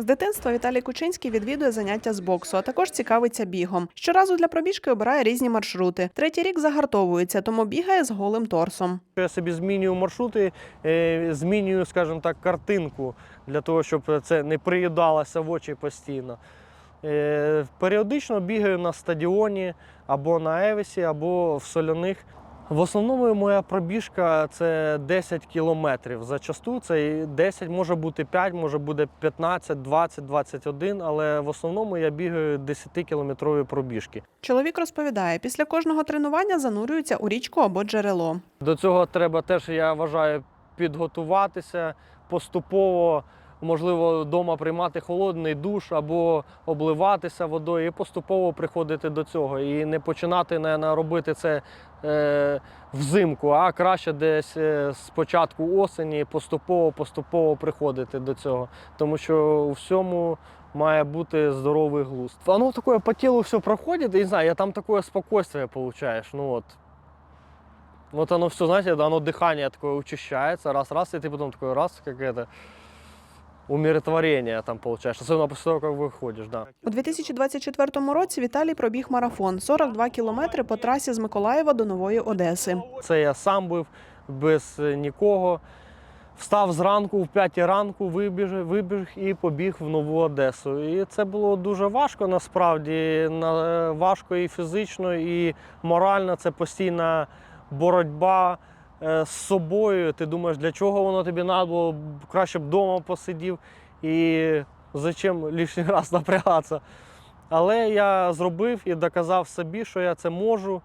З дитинства Віталій Кучинський відвідує заняття з боксу, а також цікавиться бігом. Щоразу для пробіжки обирає різні маршрути. Третій рік загартовується, тому бігає з голим торсом. Я собі змінюю маршрути, е, змінюю, скажімо так, картинку для того, щоб це не приїдалося в очі постійно. Е, Періодично бігаю на стадіоні або на Евесі, або в соляних. В основному моя пробіжка це 10 кілометрів. Зачасту це і 10, може бути 5, може буде 15, 20, 21, але в основному я бігаю 10-кілометрові пробіжки. Чоловік розповідає, після кожного тренування занурюється у річку або джерело. До цього треба теж, я вважаю, підготуватися поступово, можливо, вдома приймати холодний душ або обливатися водою і поступово приходити до цього. І не починати не робити це е, взимку, а краще десь е, з початку осені поступово-поступово приходити до цього. Тому що у всьому має бути здоровий глузд. Оно таке по тілу все проходить, і не знаю, я там таке спокойствие получаєш. Ну от. Вот оно все, знаете, оно дыхание такое учащается, раз-раз, и ты потом такой раз, как это, умиротворение там получаешь, особенно после того, как выходишь, да. У 2024 році Віталій пробіг марафон 42 кілометри по трасі з Миколаєва до Нової Одеси. Це я сам був без нікого. Встав зранку в 5 ранку, вибіг, вибіг і побіг в Нову Одесу. І це було дуже важко насправді. Важко і фізично, і морально. Це постійна боротьба з собою. Ти думаєш, для чого воно тобі треба краще б вдома посидів і зачем лишній раз напрягатися. Але я зробив і доказав собі, що я це можу.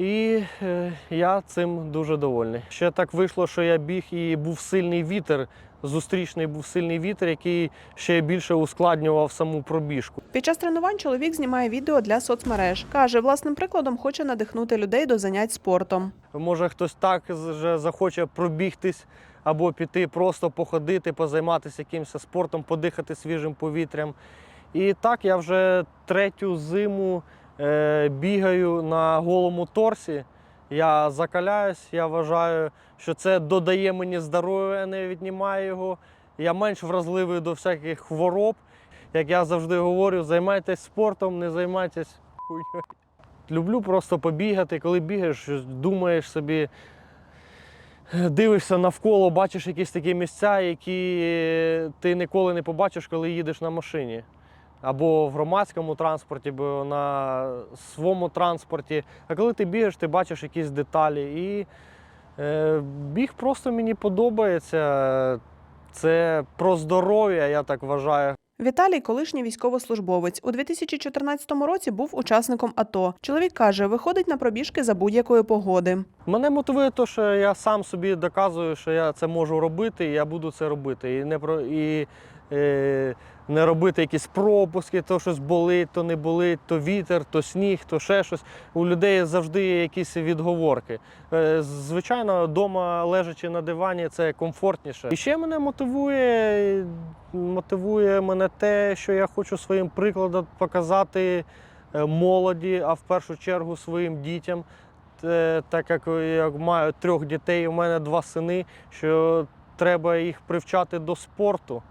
І е, я цим дуже довольний. Ще так вийшло, що я біг і був сильний вітер. Зустрічний був сильний вітер, який ще більше ускладнював саму пробіжку. Під час тренувань чоловік знімає відео для соцмереж. Каже, власним прикладом хоче надихнути людей до занять спортом. Може, хтось так вже захоче пробігтись або піти, просто походити, позайматися якимось спортом, подихати свіжим повітрям. І так я вже третю зиму бігаю на голому торсі. Я закаляюсь, я вважаю, що це додає мені здоров'я, не віднімає його. Я менш вразливий до всяких хвороб. Як я завжди говорю, займайтесь спортом, не займайтесь хуйньою. Люблю просто побігати. Коли бігаєш, думаєш собі, дивишся навколо, бачиш якісь такі місця, які ти ніколи не побачиш, коли їдеш на машині. Або в громадському транспорті, або на своєму транспорті. А коли ти бігаєш, ти бачиш якісь деталі. І е, біг просто мені подобається. Це про здоров'я, я так вважаю. Віталій, колишній військовослужбовець, у 2014 році був учасником АТО. Чоловік каже, виходить на пробіжки за будь-якої погоди. Мене мотивує те, що я сам собі доказую, що я це можу робити, і я буду це робити. І не про і е, не робити якісь пропуски, то щось болить, то не болить, то вітер, то сніг, то ще щось. У людей завжди є якісь відговорки. Е, звичайно, вдома лежачи на дивані, це комфортніше. І ще мене мотивує, мотивує мене те, що я хочу своїм прикладом показати е, молоді, а в першу чергу своїм дітям. Так як я маю трьох дітей, у мене два сини, що треба їх привчати до спорту.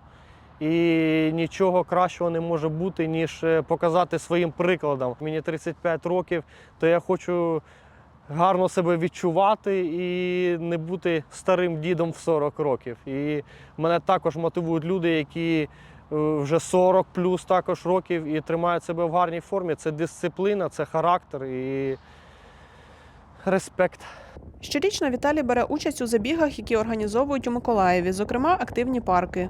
І нічого кращого не може бути, ніж е, показати своїм прикладом. Мені 35 років, то я хочу гарно себе відчувати і не бути старим дідом в 40 років. І мене також мотивують люди, які е, вже 40 плюс також років і тримають себе в гарній формі. Це дисципліна, це характер і респект. Щорічно Віталій бере участь у забігах, які організовують у Миколаєві, зокрема активні парки.